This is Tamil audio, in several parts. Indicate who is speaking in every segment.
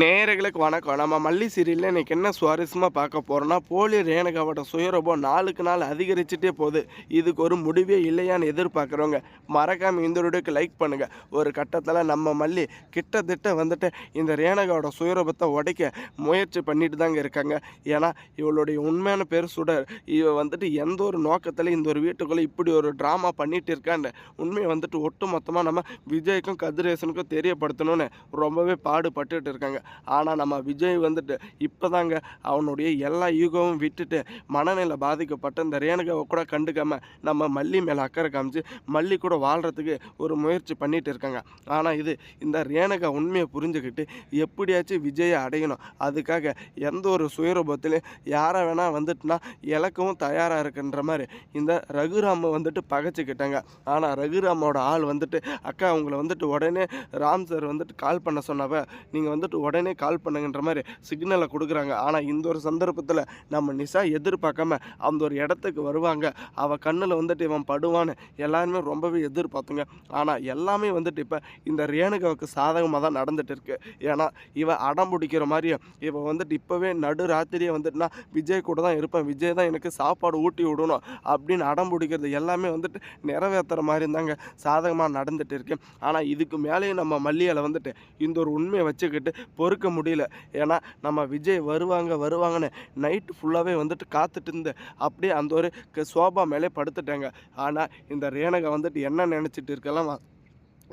Speaker 1: நேயர்களுக்கு வணக்கம். நம்ம மல்லி சீரியலில் இன்றைக்கி என்ன சுவாரஸ்யமாக பார்க்க போகிறோன்னா போலி ரேணுகாவோட சுயரூபம் நாளுக்கு நாள் அதிகரிச்சுட்டே போகுது. இதுக்கு ஒரு முடிவே இல்லையான்னு எதிர்பார்க்குறவங்க மறக்காமல் இந்த வீடியோக்கு லைக் பண்ணுங்கள் ஒரு கட்டத்தில் நம்ம மல்லி கிட்டத்தட்ட வந்துட்டு இந்த ரேணுகாவோட சுயரூபத்தை உடைக்க முயற்சி பண்ணிட்டு தாங்க இருக்காங்க. ஏன்னா இவளுடைய உண்மையான பேர் சுடர். இவ வந்துட்டு எந்த ஒரு நோக்கத்தில் இந்த ஒரு வீட்டுக்குள்ளே இப்படி ஒரு ட்ராமா பண்ணிட்டு இருக்கான்னு உண்மையை வந்துட்டு ஒட்டு மொத்தமாக நம்ம விஜய்க்கும் கதிரேசனுக்கும் தெரியப்படுத்தணும்னு ரொம்பவே பாடுபட்டுட்டு இருக்காங்க. ஆனால் நம்ம விஜய் வந்துட்டு இப்போதாங்க அவனுடைய எல்லா யூகமும் விட்டுட்டு மனநிலை பாதிக்கப்பட்ட இந்த ரேணுகாவை கூட கண்டுக்காமல் நம்ம மல்லி மேலே அக்கறை காமிச்சு மல்லி கூட வாழ்கிறதுக்கு ஒரு முயற்சி பண்ணிகிட்டு இருக்காங்க. ஆனால் இது இந்த ரேணுகா உண்மையை புரிஞ்சுக்கிட்டு எப்படியாச்சும் விஜயை அடையணும். அதுக்காக எந்த ஒரு சுயரூபத்திலையும் யாரை வேணால் வந்துட்டுனா இலக்கவும் தயாராக இருக்குன்ற மாதிரி இந்த ரகுராமை வந்துட்டு பகைச்சிக்கிட்டாங்க. ஆனால் ரகுராமோட ஆள் வந்துட்டு அக்கா அவங்கள வந்துட்டு உடனே ராம் சார் வந்துட்டு கால் பண்ண சொன்னவ நீங்கள் வந்துட்டு உடனே கால் பண்ணுங்கன்ற மாதிரி சிக்னலை கொடுக்குறாங்க. ஆனால் இந்த ஒரு சந்தர்ப்பத்தில் நம்ம நிஷா எதிர்பார்க்காம அந்த ஒரு இடத்துக்கு வருவாங்க. அவள் கண்ணில் வந்துட்டு இவன் படுவான்னு எல்லாருமே ரொம்பவே எதிர்பார்த்துங்க. ஆனால் எல்லாமே வந்துட்டு இப்போ இந்த ரேணுகாவுக்கு சாதகமாக தான் நடந்துட்டு இருக்கு. ஏன்னா இவன் அடம் பிடிக்கிற மாதிரியும் இவன் வந்துட்டு இப்போவே நடு ராத்திரியே வந்துட்டுனா விஜய் கூட தான் இருப்பேன். விஜய் தான் எனக்கு சாப்பாடு ஊட்டி விடணும் அப்படின்னு அடம் பிடிக்கிறது எல்லாமே வந்துட்டு நிறைவேற்றுற மாதிரி இருந்தாங்க. சாதகமாக நடந்துட்டு இருக்கு. ஆனால் இதுக்கு மேலேயும் நம்ம மல்லியால் வந்துட்டு இந்த ஒரு உண்மையை வச்சுக்கிட்டு பொறுக்க முடியல. ஏன்னா நம்ம விஜய் வருவாங்க வருவாங்கன்னு நைட்டு ஃபுல்லாகவே வந்துட்டு காத்துட்டு இருந்து அப்படியே அந்த ஒரு க- சோபா மேலே படுத்துட்டாங்க. ஆனால் இந்த ரேணகா வந்துட்டு என்ன நினச்சிட்டு இருக்கலாம்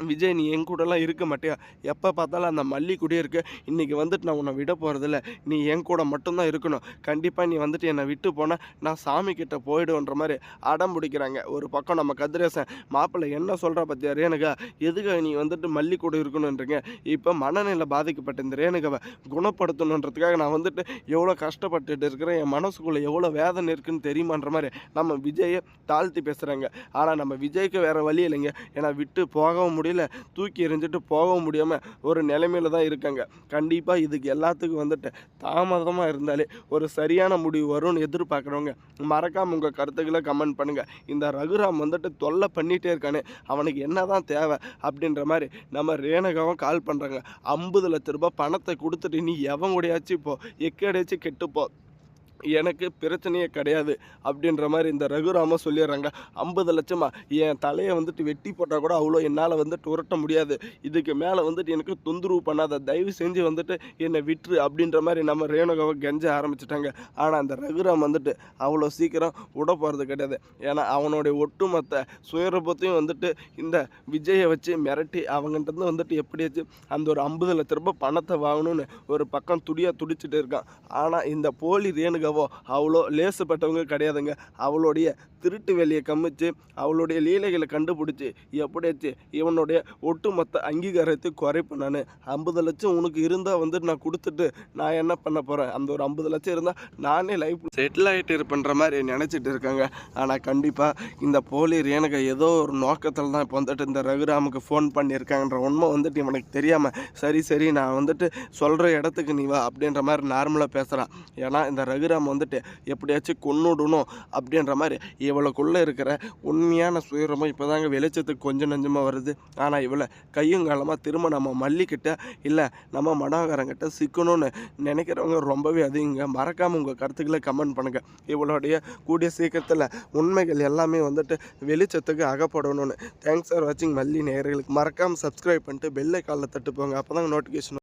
Speaker 1: விஜய் நீ என் கூடலாம் இருக்க மாட்டியா? எப்போ பார்த்தாலும் அந்த மல்லி கூடயே இருக்க. இன்றைக்கி வந்துட்டு நான் உன்னை விட போகிறதில்ல நீ என் கூட மட்டும்தான் இருக்கணும். கண்டிப்பாக நீ வந்துட்டு என்னை விட்டு போனால் நான் சாமி கிட்ட போயிடுன்ற மாதிரி அடம் பிடிக்கிறாங்க. ஒரு பக்கம் நம்ம கதிரேசன் மாப்பிள்ளை என்ன சொல்கிற பற்றியா ரேணுகா? எதுக்கு நீ வந்துட்டு மல்லி கூட இருக்கணுன்றீங்க? இப்போ மனநிலை பாதிக்கப்பட்ட இந்த ரேணுகாவை குணப்படுத்தணுன்றதுக்காக நான் வந்துட்டு எவ்வளோ கஷ்டப்பட்டுட்டு இருக்கிறேன். என் மனசுக்குள்ளே எவ்வளோ வேதனை இருக்குன்னு தெரியுமான்ற மாதிரி நம்ம விஜயை தாழ்த்தி பேசுகிறாங்க ஆனால் நம்ம விஜய்க்கு வேறு வழி இல்லைங்க. ஏன்னா விட்டு போகவும் முடியும் முடியல தூக்கி எறிஞ்சிட்டு போக முடியாமல் ஒரு நிலைமையில் தான் இருக்காங்க. கண்டிப்பாக இதுக்கு எல்லாத்துக்கும் வந்துட்டு தாமதமாக இருந்தாலே ஒரு சரியான முடிவு வரும்னு எதிர்பார்க்குறவங்க மறக்காமல் உங்கள் கருத்துக்களை கமெண்ட் பண்ணுங்கள் இந்த ரகுராம் வந்துட்டு தொல்லை பண்ணிகிட்டே இருக்கானே அவனுக்கு என்ன தான் தேவை அப்படின்ற மாதிரி நம்ம ரேணுகாவும் கால் பண்ணுறாங்க ஐம்பது லட்ச ரூபாய் பணத்தை கொடுத்துட்டு நீ எவன் கூடயாச்சும் இப்போ எக்கடையாச்சும் கெட்டுப்போ எனக்கு பிரச்சனையே கிடையாது அப்படின்ற மாதிரி இந்த ரகுராம சொல்லிடுறாங்க. ஐம்பது லட்சமா? என் தலையை வந்துட்டு வெட்டி போட்டால் கூட அவ்வளோ என்னால் வந்துட்டு உரட்ட முடியாது. இதுக்கு மேலே வந்துட்டு எனக்கு தொந்தரவு பண்ணாத தயவு செஞ்சு வந்துட்டு என்னை விட்டுரு அப்படின்ற மாதிரி நம்ம ரேணுகாவை கெஞ்ச ஆரம்பிச்சிட்டாங்க. ஆனால் அந்த ரகுராம் வந்துட்டு அவ்வளோ சீக்கிரம் விட போகிறது கிடையாது. ஏன்னா அவனுடைய ஒட்டுமொத்த சுயரூபத்தையும் வந்துட்டு இந்த விஜயை வச்சு மிரட்டி அவங்ககிட்ட வந்துட்டு எப்படியாச்சும் அந்த ஒரு ஐம்பது லட்ச ரூபாய் பணத்தை வாங்கணும்னு ஒரு பக்கம் துடியாக துடிச்சிட்டு இருக்கான். ஆனால் இந்த போலி ரேணுகா அவ்வளோ லேசுப்பட்டவங்க கிடையாதுங்க. அவளுடைய திருட்டு வேலையை கம்மிச்சு அவளுடைய லீலைகளை கண்டுபிடிச்சி எப்படியாச்சு இவனுடைய ஒட்டுமொத்த அங்கீகாரத்தை குறைப்பேன் நான். ஐம்பது லட்சம் உனக்கு இருந்தால் வந்து நான் கொடுத்துட்டு நான் என்ன பண்ண போகிறேன் அந்த ஒரு ஐம்பது லட்சம் இருந்தால் நானே லைஃப் செட்டில் ஆகிட்டு இருப்பேன்ற மாதிரி நினச்சிட்டு இருக்காங்க. ஆனால் கண்டிப்பாக இந்த போலீர் எனக்கு ஏதோ ஒரு நோக்கத்தில் தான் இப்போ வந்துட்டு இந்த ரகுராமுக்கு ஃபோன் பண்ணியிருக்காங்கன்ற உண்மை வந்துட்டு இவனுக்கு தெரியாமல் சரி சரி நான் வந்துட்டு சொல்கிற இடத்துக்கு நீ வா அப்படின்ற மாதிரி நார்மலாக பேசுகிறான் ஏன்னா இந்த ரகுராம் வந்துட்டு எப்படியாச்சும் கொன்னுடணும் அப்படின்ற மாதிரி இவளுக்குள்ளே இருக்கிற உண்மையான சுயரமும் இப்போ தாங்க வெளிச்சத்துக்கு கொஞ்சம் நஞ்சமாக வருது. ஆனால் இவளை கையும் காலமாக திரும்ப நம்ம மல்லிக்கிட்ட இல்லை நம்ம மனோகரங்கிட்ட சிக்கணும்னு நினைக்கிறவங்க ரொம்பவே அதிகங்க. மறக்காமல் உங்கள் கருத்துக்களை கமெண்ட் பண்ணுங்கள் இவளுடைய கூடிய சீக்கிரத்தில் உண்மைகள் எல்லாமே வந்துட்டு வெளிச்சத்துக்கு அகப்படணும்னு. தேங்க்ஸ் ஃபார் வாட்சிங் மல்லி நேயர்களுக்கு. மறக்காமல் சப்ஸ்கிரைப் பண்ணிட்டு பெல்லை காலில் தட்டு போங்க அப்போ தாங்க நோட்டிஃபிகேஷன்